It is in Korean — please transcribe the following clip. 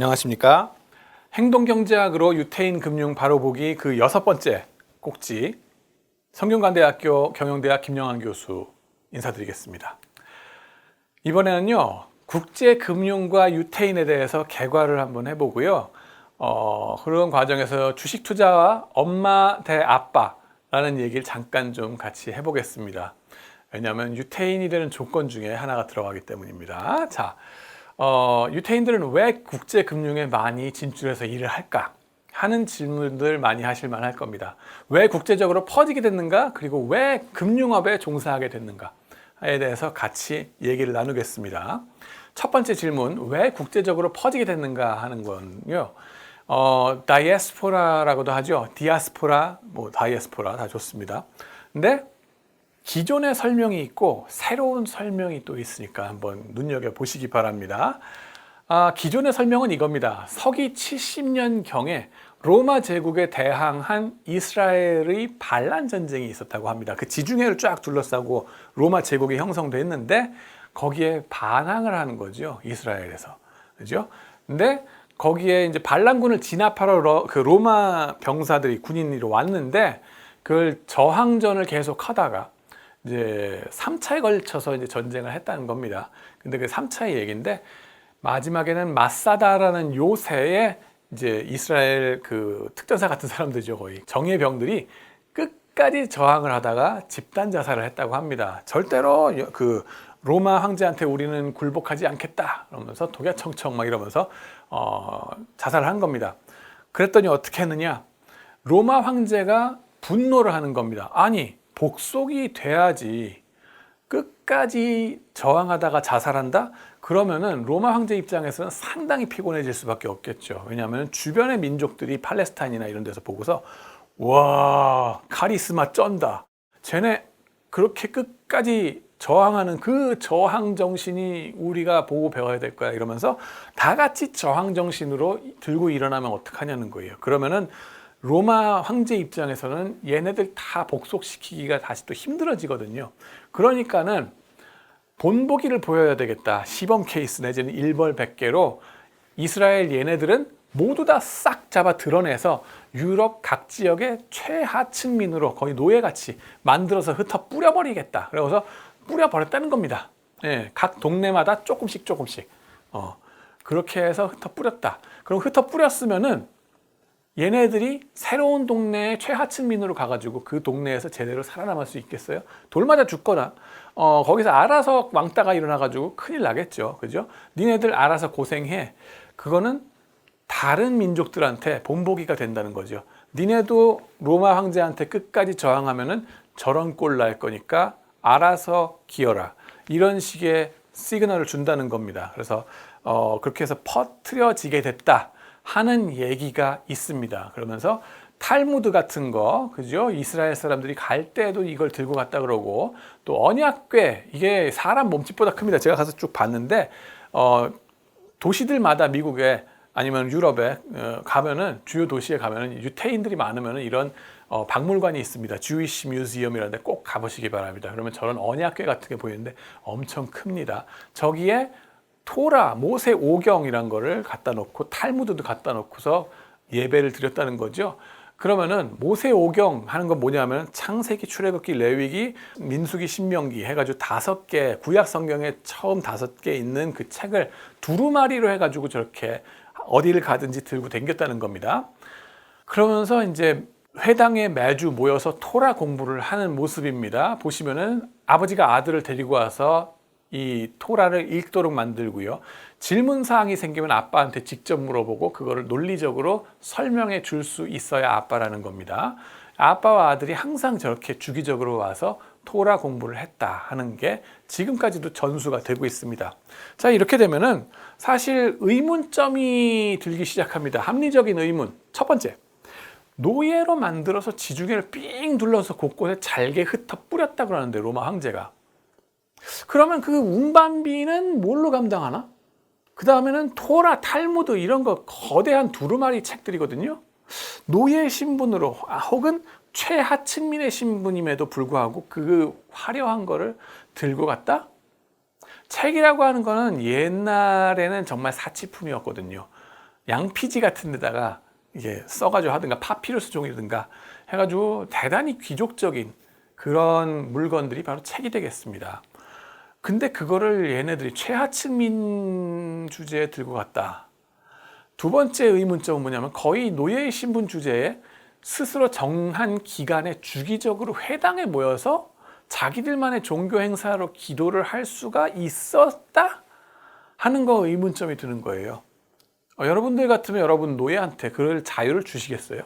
안녕하십니까. 행동경제학으로 유태인 금융 바로 보기 그 여섯 번째 꼭지 성균관대학교 경영대학 김영환 교수 인사드리겠습니다. 이번에는요 국제금융과 유태인에 대해서 개괄을 한번 해보고요. 어, 그런 과정에서 주식 투자와 엄마 대 아빠라는 얘기를 잠깐 좀 같이 해보겠습니다. 왜냐하면 유태인이 되는 조건 중에 하나가 들어가기 때문입니다. 자, 어, 유태인들은 왜 국제 금융에 많이 진출해서 일을 할까? 하는 질문들 많이 하실 만할 겁니다. 왜 국제적으로 퍼지게 됐는가? 그리고 왜 금융업에 종사하게 됐는가에 대해서 같이 얘기를 나누겠습니다. 첫 번째 질문, 왜 국제적으로 퍼지게 됐는가 하는 건요. 어, 다이에스포라라고도 하죠. 디아스포라, 뭐 다이에스포라 다 좋습니다. 근데 기존의 설명이 있고 새로운 설명이 또 있으니까 한번 눈여겨 보시기 바랍니다. 아, 기존의 설명은 이겁니다. 서기 70년경에 로마 제국에 대항한 이스라엘의 반란 전쟁이 있었다고 합니다. 그 지중해를 쫙 둘러싸고 로마 제국이 형성됐는데 거기에 반항을 하는 거죠. 이스라엘에서. 그죠? 근데 거기에 이제 반란군을 진압하러 그 로마 병사들이 군인으로 왔는데 그걸 저항전을 계속 하다가 이제 3차에 걸쳐서 이제 전쟁을 했다는 겁니다. 근데 그 3차의 얘기인데 마지막에는 마사다라는 요새의 이제 이스라엘 그 특전사 같은 사람들이죠 거의 정예 병들이 끝까지 저항을 하다가 집단 자살을 했다고 합니다. 절대로 그 로마 황제한테 우리는 굴복하지 않겠다 그러면서 독야청청 막 이러면서 어, 자살을 한 겁니다. 그랬더니 어떻게 했느냐? 로마 황제가 분노를 하는 겁니다. 아니 복속이 돼야지 끝까지 저항하다가 자살한다? 그러면은 로마 황제 입장에서는 상당히 피곤해질 수밖에 없겠죠. 왜냐하면 주변의 민족들이 팔레스타인이나 이런 데서 보고서 와 카리스마 쩐다. 쟤네 그렇게 끝까지 저항하는 그 저항 정신이 우리가 보고 배워야 될 거야 이러면서 다 같이 저항 정신으로 들고 일어나면 어떡하냐는 거예요. 그러면은 로마 황제 입장에서는 얘네들 다 복속시키기가 다시 또 힘들어지거든요. 그러니까는 본보기를 보여야 되겠다. 시범 케이스 내지는 일벌백계로 이스라엘 얘네들은 모두 다 싹 잡아 드러내서 유럽 각 지역의 최하층민으로 거의 노예같이 만들어서 흩어 뿌려버리겠다. 그래서 뿌려버렸다는 겁니다. 예, 각 동네마다 조금씩 조금씩. 어, 그렇게 해서 흩어 뿌렸다. 그럼 흩어 뿌렸으면은 얘네들이 새로운 동네의 최하층민으로 가가지고 그 동네에서 제대로 살아남을 수 있겠어요? 돌 맞아 죽거나 어, 거기서 알아서 왕따가 일어나가지고 큰일 나겠죠. 그죠? 니네들 알아서 고생해. 그거는 다른 민족들한테 본보기가 된다는 거죠. 니네도 로마 황제한테 끝까지 저항하면은 저런 꼴 날 거니까 알아서 기어라. 이런 식의 시그널을 준다는 겁니다. 그래서 어, 그렇게 해서 퍼트려지게 됐다. 하는 얘기가 있습니다. 그러면서 탈무드 같은 거, 그죠? 이스라엘 사람들이 갈 때도 이걸 들고 갔다 그러고 또 언약궤 이게 사람 몸집보다 큽니다. 제가 가서 쭉 봤는데 어, 도시들마다 미국에 아니면 유럽에 어, 가면은 주요 도시에 가면은 유태인들이 많으면은 이런 어, 박물관이 있습니다. 주이시 뮤지엄이라는 데 꼭 가보시기 바랍니다. 그러면 저런 언약궤 같은 게 보이는데 엄청 큽니다. 저기에 토라, 모세 오경이란 거를 갖다 놓고 탈무드도 갖다 놓고서 예배를 드렸다는 거죠. 그러면은 모세 오경 하는 건 뭐냐면 창세기, 출애굽기, 레위기, 민수기, 신명기 해가지고 다섯 개 구약 성경에 처음 다섯 개 있는 그 책을 두루마리로 해가지고 저렇게 어디를 가든지 들고 댕겼다는 겁니다. 그러면서 이제 회당에 매주 모여서 토라 공부를 하는 모습입니다. 보시면은 아버지가 아들을 데리고 와서 이 토라를 읽도록 만들고요. 질문 사항이 생기면 아빠한테 직접 물어보고 그거를 논리적으로 설명해 줄 수 있어야 아빠라는 겁니다. 아빠와 아들이 항상 저렇게 주기적으로 와서 토라 공부를 했다 하는 게 지금까지도 전수가 되고 있습니다. 자, 이렇게 되면은 사실 의문점이 들기 시작합니다. 합리적인 의문. 첫 번째. 노예로 만들어서 지중해를 삥 둘러서 곳곳에 잘게 흩어 뿌렸다 그러는데 로마 황제가 그러면 그 운반비는 뭘로 감당하나? 그 다음에는 토라, 탈무드 이런 거 거대한 두루마리 책들이거든요. 노예 신분으로 아, 혹은 최하층민의 신분임에도 불구하고 그 화려한 거를 들고 갔다? 책이라고 하는 거는 옛날에는 정말 사치품이었거든요. 양피지 같은 데다가 이게 써가지고 하든가 파피루스 종이든가 해가지고 대단히 귀족적인 그런 물건들이 바로 책이 되겠습니다. 근데 그거를 얘네들이 최하층민 주제에 들고 갔다. 두 번째 의문점은 뭐냐면 거의 노예 신분 주제에 스스로 정한 기간에 주기적으로 회당에 모여서 자기들만의 종교 행사로 기도를 할 수가 있었다 하는 거 의문점이 드는 거예요. 어, 여러분들 같으면 여러분 노예한테 그럴 자유를 주시겠어요?